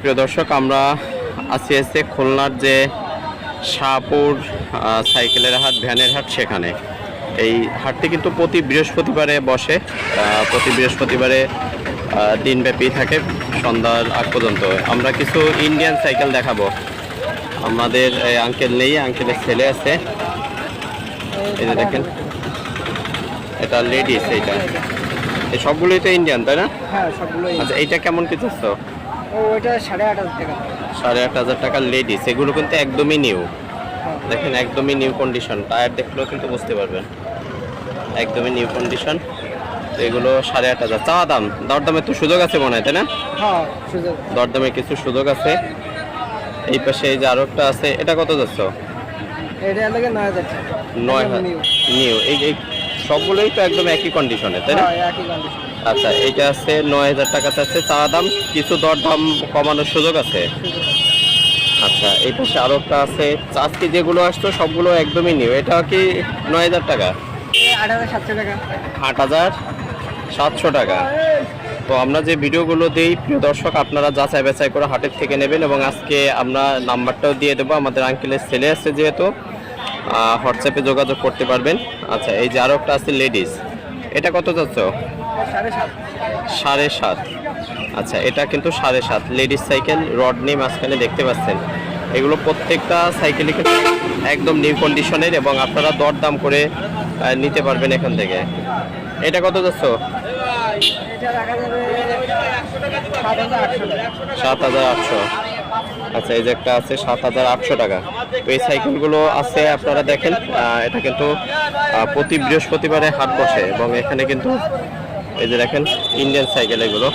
প্রিয় দর্শক আমরা আছি এসে খুলনার যে শাহপুর সাইকেলের হাট ভ্যানের হাট সেখানে। এই হাটটি কিন্তু প্রতি বৃহস্পতিবারে বসে প্রতি বৃহস্পতিবারে দিনব্যাপী থাকে সন্ধ্যার আগ পর্যন্ত। আমরা কিছু ইন্ডিয়ান সাইকেল দেখাবো। আমাদের এই আঙ্কেল নেই আঙ্কেলের ছেলে আছে। এই যে দেখেন এটা লেডিস এইটা। এই সবগুলোই তো ইন্ডিয়ান তাই না? হ্যাঁ সবগুলোই আচ্ছা এইটা কেমন কি চাচ্ছ? ও ওইটা সাড়ে আট হাজার টাকা। সাড়ে আট হাজার টাকার লেডিস এগুলো কিন্তু একদমই নিউ হ্যাঁ। দেখেন একদমই নিউ কন্ডিশন টায়ার দেখলেও কিন্তু বুঝতে পারবেন। একদমই নিউ কন্ডিশন এগুলো সাড়ে আট হাজার। চা দাম? দরদামের তো সুযোগ আছে মনে হয় তাই না? হ্যাঁ দরদামে কিছু সুযোগ আছে। এই পাশে এই যে আরও একটা আছে এটা কত যাচ্ছ? নয় হাজার। নিউ এই সবগুলোই তো একদম একই কন্ডিশনে তাই না? হ্যাঁ একই কন্ডিশন আচ্ছা এইটা আছে নয় হাজার টাকা চাচ্ছে চা দাম কিছু দর দাম কমানোর সুযোগ আছে? আচ্ছা এই পাশে আরও একটা আছে আজকে যেগুলো আসতো সবগুলো একদমই নিউ এটা কি নয় হাজার টাকা? আট হাজার সাতশো টাকা। আট হাজার সাতশো টাকা। তো আমরা যে ভিডিওগুলো দিই প্রিয় দর্শক আপনারা যাচাই বাছাই করে হাটের থেকে নেবেন এবং আজকে আমরা নাম্বারটাও দিয়ে দেবো। আমাদের আঙ্কেলের ছেলে আছে যেহেতু। হোয়াটসঅ্যাপে যোগাযোগ করতে পারবেন। আচ্ছা এই যে আরও একটা আছে লেডিস এটা কত যাচ্ছ? সাড়ে সাত। আচ্ছা এটা কিন্তু সাড়ে সাত। লেডিস সাইকেল রড নিয়ে মাঝখানে দেখতে পাচ্ছেন। এগুলো প্রত্যেকটা সাইকেলই কিন্তু একদম নিউ কন্ডিশনের এবং আপনারা দরদাম করে নিতে পারবেন এখান থেকে। এটা কত যাচ্ছ? সাত হাজার আটশো। আচ্ছা এই যে একটা আছে সাত হাজার আটশো টাকা। তো এই সাইকেলগুলো আছে, আপনারা দেখেন এটা কিন্তু প্রতি বৃহস্পতিবারে হাট বসে এবং এখানে কিন্তু এই যে দেখেন ইন্ডিয়ান সাইকেল এগুলো।